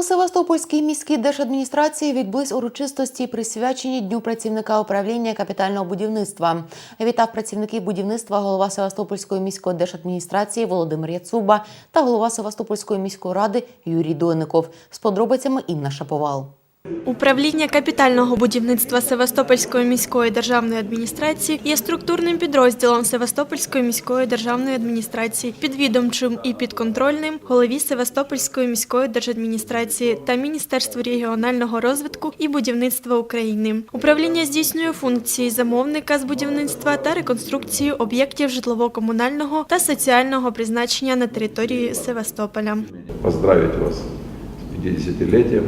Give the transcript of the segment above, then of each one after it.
У Севастопольській міській держадміністрації відбулись урочистості, присвячені Дню працівника управління капітального будівництва. Вітав працівників будівництва голова Севастопольської міської держадміністрації Володимир Яцуба та голова Севастопольської міської ради Юрій Дойников. З подробицями Інна Шаповал. Управління капітального будівництва Севастопольської міської державної адміністрації є структурним підрозділом Севастопольської міської державної адміністрації, підвідомчим і підконтрольним голові Севастопольської міської держадміністрації та Міністерству регіонального розвитку і будівництва України. Управління здійснює функції замовника з будівництва та реконструкції об'єктів житлово-комунального та соціального призначення на території Севастополя. поздравить вас с 50-летием,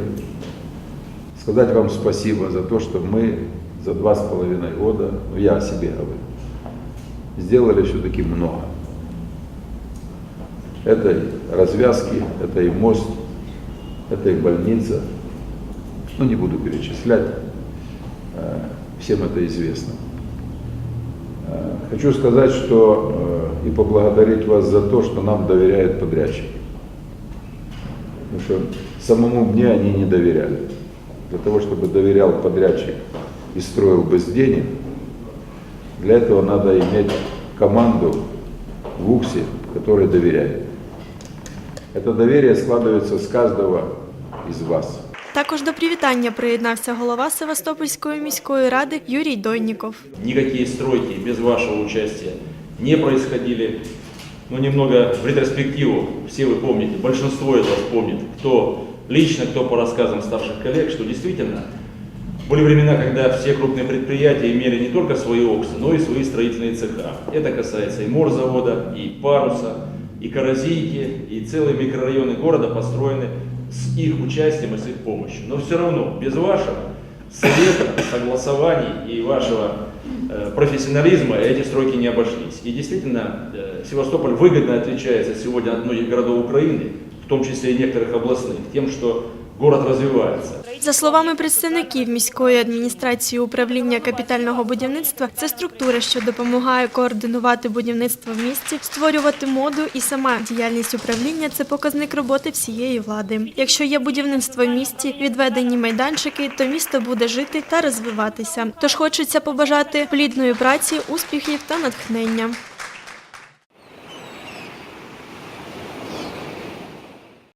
сказать вам спасибо за то, что мы за два с половиной года, ну я о себе говорю, сделали все-таки много. Это и развязки, это и мост, это и больница. Ну, не буду перечислять, э, всем это известно. Э, Хочу сказать, что э, и поблагодарить вас за то, что нам доверяет подрядчик. Потому что самому мне они не доверяли. Для того, чтобы доверял подрядчик и строил без денег, для этого надо иметь команду в УКСе, которая доверяет. Это доверие складывается с каждого из вас. Також до привітання приєднався голова Севастопольської міської ради Юрій Дойніков. Никакие стройки без вашего участия не происходили. Ну, немного в ретроспективу, все вы помните, большинство из вас помнит, кто лично, кто по рассказам старших коллег, что действительно были времена, когда все крупные предприятия имели не только свои ОКСы, но и свои строительные цеха. Это касается и морзавода, и паруса, и коррозийки, и целые микрорайоны города построены с их участием и с их помощью. Но все равно без вашего совета, согласований и вашего э, профессионализма эти стройки не обошлись. И действительно, э, Севастополь выгодно отличается сегодня от многих городов Украины, в том числе и некоторых областных, тем, что город развивается. За словами представників міської адміністрації управління капітального будівництва, це структура, що допомагає координувати будівництво в місті, створювати моду і сама діяльність управління це показник роботи всієї влади. Якщо є будівництво в місті, відведені майданчики, то місто буде жити та розвиватися. Тож хочеться побажати плідної праці, успіхів та натхнення.